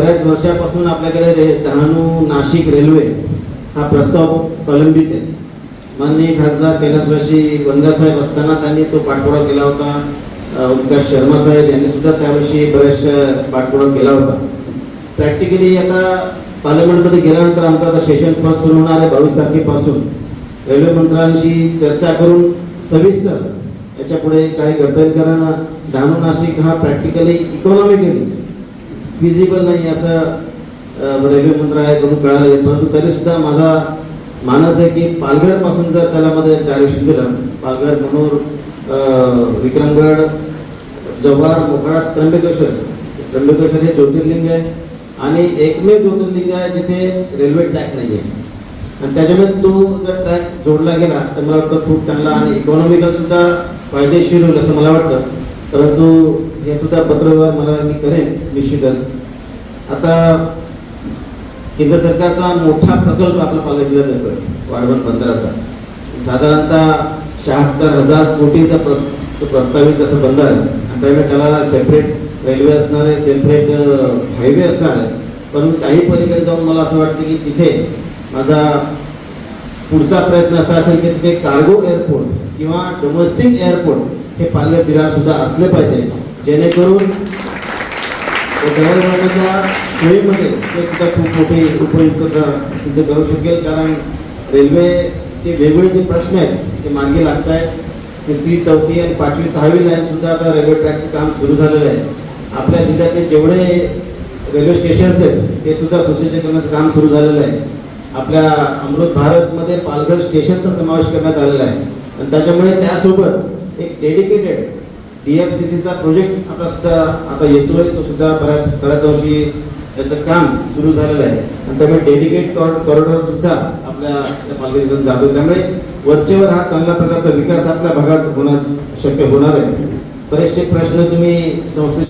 बऱ्याच वर्षापासून आपल्याकडे रे डहाणू नाशिक रेल्वे हा प्रस्ताव प्रलंबित आहे. माननीय खासदार कैलासवाशी वनगासाहेब असताना त्यांनी तो पाठपुरावा केला होता. अ, शर्मा साहेब यांनी सुद्धा त्यावर्षी बऱ्याचशा पाठपुरावा केला होता. प्रॅक्टिकली आता पार्लमेंटमध्ये गेल्यानंतर आमचा आता सेशन पण सुरू होणार आहे बावीस तारखेपासून. रेल्वे मंत्र्यांशी चर्चा करून सविस्तर याच्यापुढे काय करता येईल कारण डहाणू नाशिक हा प्रॅक्टिकली इकॉनॉमिकली फिजिबल नाही असं अ, रेल्वे मंत्रालयाकडून कळालं आहे परंतु तरी सुद्धा माझा मानस आहे की पालघरपासून जर त्याला मध्ये डायरेक्शन दिलं पालघर मनोर विक्रमगड जव्हार मोकळा त्र्यंबकेश्वर त्र्यंबकेश्वर हे ज्योतिर्लिंग आहे आणि एकमेव ज्योतिर्लिंग आहे जिथे रेल्वे ट्रॅक नाही आहे आणि त्याच्यामुळे तो जर ट्रॅक जोडला गेला तर मला वाटतं खूप चांगला आणि इकॉनॉमिकल सुद्धा फायदेशीर होईल असं मला वाटतं. परंतु हे सुद्धा पत्रव्यवहार मला मी करेन निश्चितच. आता केंद्र सरकारचा मोठा प्रकल्प आपला पालघर जिल्ह्यात येतोय वाढवण बंदराचा साधारणतः शहात्तर हजार कोटीचा प्रस प्रस्तावित जसं बंदर आहे आणि त्यामुळे त्याला सेपरेट रेल्वे असणार आहे सेपरेट हायवे असणार आहे. पण काही पलीकडे जाऊन मला असं वाटतं की तिथे माझा पुढचा प्रयत्न असा असेल की तिथे कार्गो एअरपोर्ट किंवा डोमेस्टिक एअरपोर्ट हे पालघर जिल्ह्यात सुद्धा असले पाहिजे. जेणेकरून दळणवळणाच्या सोयीमध्ये ते सुद्धा खूप मोठी उपयुक्तता सिद्ध करू शकेल. कारण रेल्वेचे वेगवेगळे जे प्रश्न आहेत ते मार्गी लागत आहेत तिसरी चौथी आणि पाचवी सहावी लाईन सुद्धा आता रेल्वे ट्रॅकचं काम सुरू झालेलं आहे. आपल्या जिल्ह्यातले जेवढे रेल्वे स्टेशन्स आहेत ते सुद्धा सुशोचीकरणाचं काम सुरू झालेलं आहे. आपल्या अमृत भारतमध्ये पालघर स्टेशनचा समावेश करण्यात आलेला आहे. आणि त्याच्यामुळे त्यासोबत एक डेडिकेटेड डी एफ सी सीचा प्रोजेक्ट आपला सुद्धा आता येतोय तो सुद्धा बऱ्याच बऱ्याच वर्षी त्याचं काम सुरू झालेलं आहे. आणि त्यामुळे डेडिकेट कॉरिडॉर सुद्धा आपल्या त्या पालघर जातो त्यामुळे वरचेवर हा चांगल्या प्रकारचा विकास आपल्या भागात होणार शक्य होणार आहे. बरेचसे प्रश्न तुम्ही संस्थे